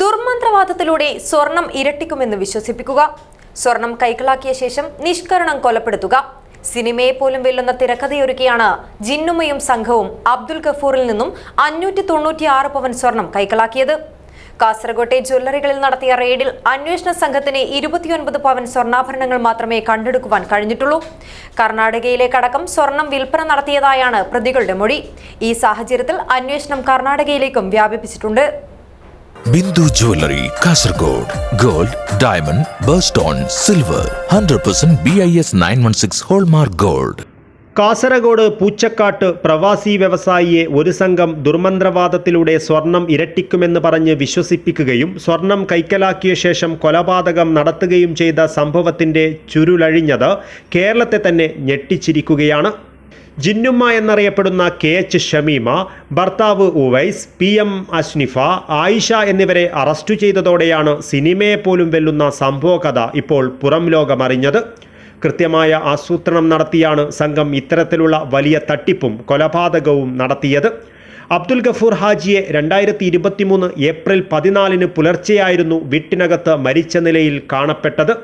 ദുർമന്ത്രവാദത്തിലൂടെ സ്വർണം ഇരട്ടിക്കുമെന്ന് വിശ്വസിപ്പിക്കുക. സ്വർണം കൈക്കളാക്കിയ ശേഷം നിഷ്കരണം കൊലപ്പെടുത്തുക. സിനിമയെ പോലും വെല്ലുന്ന തിരക്കഥയൊരുക്കിയാണ് ജിന്നുമയും സംഘവും അബ്ദുൽ ഗഫൂറിൽ നിന്നും അഞ്ഞൂറ്റി തൊണ്ണൂറ്റിയാറ് പവൻ സ്വർണം കൈക്കലാക്കിയത്. കാസർകോട്ടെ ജ്വല്ലറികളിൽ നടത്തിയ റെയ്ഡിൽ അന്വേഷണ സംഘത്തിന് ഇരുപത്തിയൊൻപത് പവൻ സ്വർണാഭരണങ്ങൾ മാത്രമേ കണ്ടെടുക്കുവാൻ കഴിഞ്ഞിട്ടുള്ളൂ. കർണാടകയിലേക്കടക്കം സ്വർണം വിൽപ്പന നടത്തിയതായാണ് പ്രതികളുടെ മൊഴി. ഈ സാഹചര്യത്തിൽ അന്വേഷണം കർണാടകയിലേക്കും വ്യാപിപ്പിച്ചിട്ടുണ്ട്. Bindu jewellery Kasaragod. Gold diamond birthstone silver. Hundred percent B I S nine one six hallmark gold. Kasaragod Poochakkatt പ്രവാസി വ്യവസായിയെ ഒരു സംഘം ദുർമന്ത്രവാദത്തിലൂടെ സ്വർണം ഇരട്ടിക്കുമെന്ന് പറഞ്ഞ് വിശ്വസിപ്പിക്കുകയും സ്വർണം കൈക്കലാക്കിയ ശേഷം കൊലപാതകം നടത്തുകയും ചെയ്ത സംഭവത്തിന്റെ ചുരുളഴിഞ്ഞത് കേരളത്തെ തന്നെ ഞെട്ടിച്ചിരിക്കുകയാണ്. ജിന്നുമ്മ എന്നറിയപ്പെടുന്ന കെ എച്ച് ഷമീമ ഭർത്താവ് ഉവൈസ് പി എം അഷ്നിഫ ആയിഷ എന്നിവരെ അറസ്റ്റ് ചെയ്തതോടെയാണ് സിനിമയെ പോലും വെല്ലുന്ന സംഭവകഥ ഇപ്പോൾ പുറം ലോകമറിഞ്ഞത്. കൃത്യമായ ആസൂത്രണം നടത്തിയാണ് സംഘം ഇത്തരത്തിലുള്ള വലിയ തട്ടിപ്പും കൊലപാതകവും നടത്തിയത്. അബ്ദുൽ ഗഫൂർ ഹാജിയെ രണ്ടായിരത്തി ഇരുപത്തി മൂന്ന് ഏപ്രിൽ പതിനാലിന് പുലർച്ചെയായിരുന്നു വീട്ടിനകത്ത് മരിച്ച നിലയിൽ കാണപ്പെട്ടത്.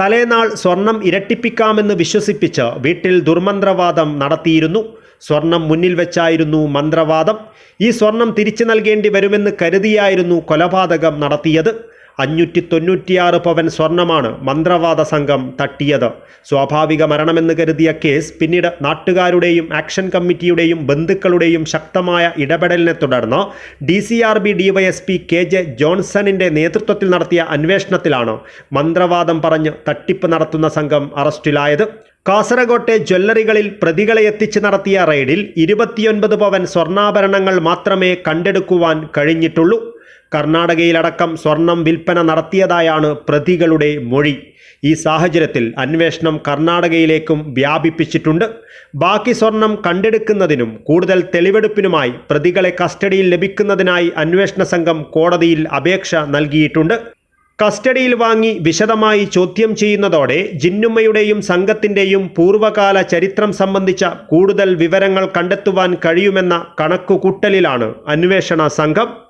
തലേനാൾ സ്വർണം ഇരട്ടിപ്പിക്കാമെന്ന് വിശ്വസിപ്പിച്ച് വീട്ടിൽ ദുർമന്ത്രവാദം നടത്തിയിരുന്നു. സ്വർണം മുന്നിൽ വെച്ചായിരുന്നു മന്ത്രവാദം. ഈ സ്വർണം തിരിച്ചു നൽകേണ്ടി വരുമെന്ന് കരുതിയായിരുന്നു കൊലപാതകം നടത്തിയത്. അഞ്ഞൂറ്റി തൊണ്ണൂറ്റിയാറ് പവൻ സ്വർണമാണ് മന്ത്രവാദ സംഘം തട്ടിയത്. സ്വാഭാവിക മരണമെന്ന് കരുതിയ കേസ് പിന്നീട് നാട്ടുകാരുടെയും ആക്ഷൻ കമ്മിറ്റിയുടെയും ബന്ധുക്കളുടെയും ശക്തമായ ഇടപെടലിനെ തുടർന്ന് D C R B DYSP K J ജോൺസണിന്റെ നേതൃത്വത്തിൽ നടത്തിയ അന്വേഷണത്തിലാണ് മന്ത്രവാദം പറഞ്ഞ് തട്ടിപ്പ് നടത്തുന്ന സംഘം അറസ്റ്റിലായത്. കാസർകോട്ടെ ജ്വല്ലറികളിൽ പ്രതികളെ എത്തിച്ച് നടത്തിയ റെയ്ഡിൽ ഇരുപത്തിയൊൻപത് പവൻ സ്വർണാഭരണങ്ങൾ മാത്രമേ കണ്ടെടുക്കുവാൻ കഴിഞ്ഞിട്ടുള്ളൂ. കർണാടകയിലടക്കം സ്വർണം വിൽപ്പന നടത്തിയതായാണ് പ്രതികളുടെ മൊഴി. ഈ സാഹചര്യത്തിൽ അന്വേഷണം കർണാടകയിലേക്കും വ്യാപിപ്പിച്ചിട്ടുണ്ട്. ബാക്കി സ്വർണം കണ്ടെടുക്കുന്നതിനും കൂടുതൽ തെളിവെടുപ്പിനുമായി പ്രതികളെ കസ്റ്റഡിയിൽ ലഭിക്കുന്നതിനായി അന്വേഷണ സംഘം കോടതിയിൽ അപേക്ഷ നൽകിയിട്ടുണ്ട്. കസ്റ്റഡിയിൽ വാങ്ങി വിശദമായി ചോദ്യം ചെയ്യുന്നതോടെ ജിന്നുമ്മയുടെയും സംഘത്തിന്റെയും പൂർവകാല ചരിത്രം സംബന്ധിച്ച കൂടുതൽ വിവരങ്ങൾ കണ്ടെത്തുവാൻ കഴിയുമെന്ന കണക്കുകൂട്ടലിലാണ് അന്വേഷണ സംഘം.